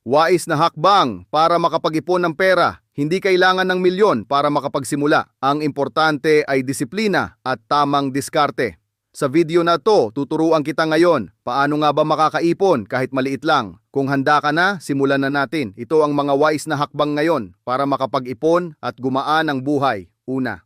Wais na hakbang para makapag-ipon ng pera. Hindi kailangan ng milyon para makapagsimula. Ang importante ay disiplina at tamang diskarte. Sa video na to, tuturuan kita ngayon paano nga ba makakaipon kahit maliit lang. Kung handa ka na, simulan na natin. Ito ang mga wise na hakbang ngayon para makapag-ipon at gumaan ang buhay. Una,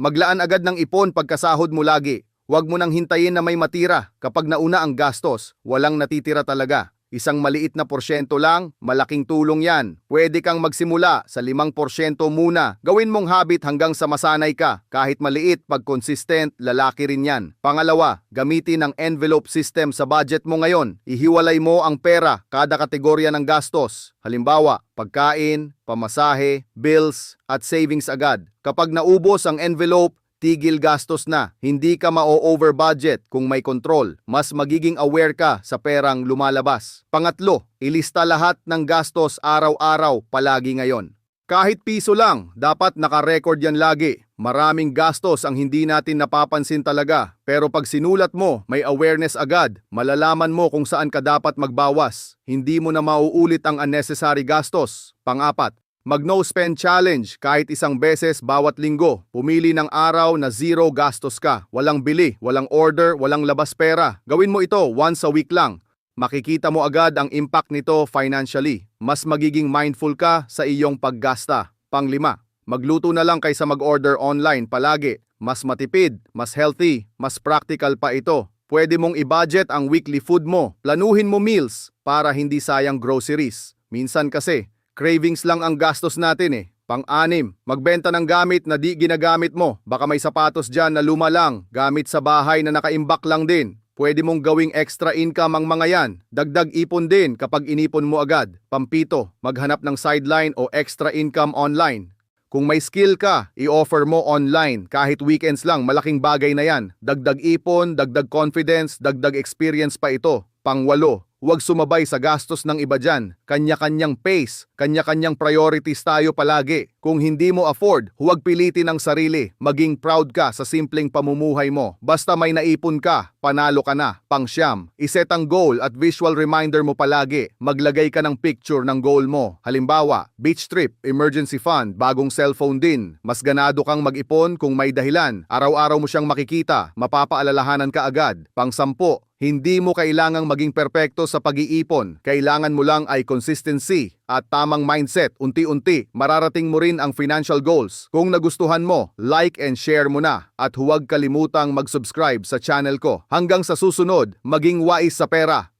maglaan agad ng ipon pagkasahod mo lagi. Huwag mo nang hintayin na may matira. Kapag nauna ang gastos, walang natitira talaga. Isang maliit na porsyento lang, malaking tulong yan. Pwede kang magsimula sa limang porsyento muna. Gawin mong habit hanggang sa masanay ka. Kahit maliit, pag consistent, lalaki rin yan. Pangalawa, gamitin ang envelope system sa budget mo ngayon. Ihiwalay mo ang pera, kada kategorya ng gastos. Halimbawa, pagkain, pamasahe, bills, at savings agad. Kapag naubos ang envelope, tigil gastos na. Hindi ka ma-over budget kung may control. Mas magiging aware ka sa perang lumalabas. Pangatlo, ilista lahat ng gastos araw-araw palagi ngayon. Kahit piso lang, dapat naka-record yan lagi. Maraming gastos ang hindi natin napapansin talaga. Pero pag sinulat mo, may awareness agad. Malalaman mo kung saan ka dapat magbawas. Hindi mo na mauulit ang unnecessary gastos. Pangapat, Mag-no spend challenge kahit isang beses bawat linggo. Pumili ng araw na zero gastos ka. Walang bili, walang order, walang labas pera. Gawin mo ito once a week lang. Makikita mo agad ang impact nito financially. Mas magiging mindful ka sa iyong paggasta. Panglima, magluto na lang kaysa mag-order online palagi. Mas matipid, mas healthy, mas practical pa ito. Pwede mong i-budget ang weekly food mo. Planuhin mo meals para hindi sayang groceries. Minsan kasi, Cravings lang ang gastos natin eh. Pang-anim, magbenta ng gamit na di ginagamit mo. Baka may sapatos dyan na luma lang, gamit sa bahay na nakaimbak lang din. Pwede mong gawing extra income ang mga yan. Dagdag ipon din kapag inipon mo agad. Pampito, maghanap ng sideline o extra income online. Kung may skill ka, i-offer mo online. Kahit weekends lang, malaking bagay na yan. Dagdag ipon, dagdag confidence, dagdag experience pa ito. Pangwalo, huwag sumabay sa gastos ng iba dyan. Kanya-kanyang pace, kanya-kanyang priorities tayo palagi. Kung hindi mo afford, huwag pilitin ang sarili. Maging proud ka sa simpleng pamumuhay mo. Basta may naipon ka, panalo ka na. Pangsyam, iset ang goal at visual reminder mo palagi. Maglagay ka ng picture ng goal mo. Halimbawa, beach trip, emergency fund, bagong cellphone din. Mas ganado kang mag-ipon kung may dahilan. Araw-araw mo siyang makikita, mapapaalalahanan ka agad. Pangsampo, hindi mo kailangang maging perpekto sa pag-iipon. Kailangan mo lang ay consistency at tamang mindset. Unti-unti, mararating mo rin ang financial goals. Kung nagustuhan mo, like and share mo na. At huwag kalimutang mag-subscribe sa channel ko. Hanggang sa susunod, maging wais sa pera.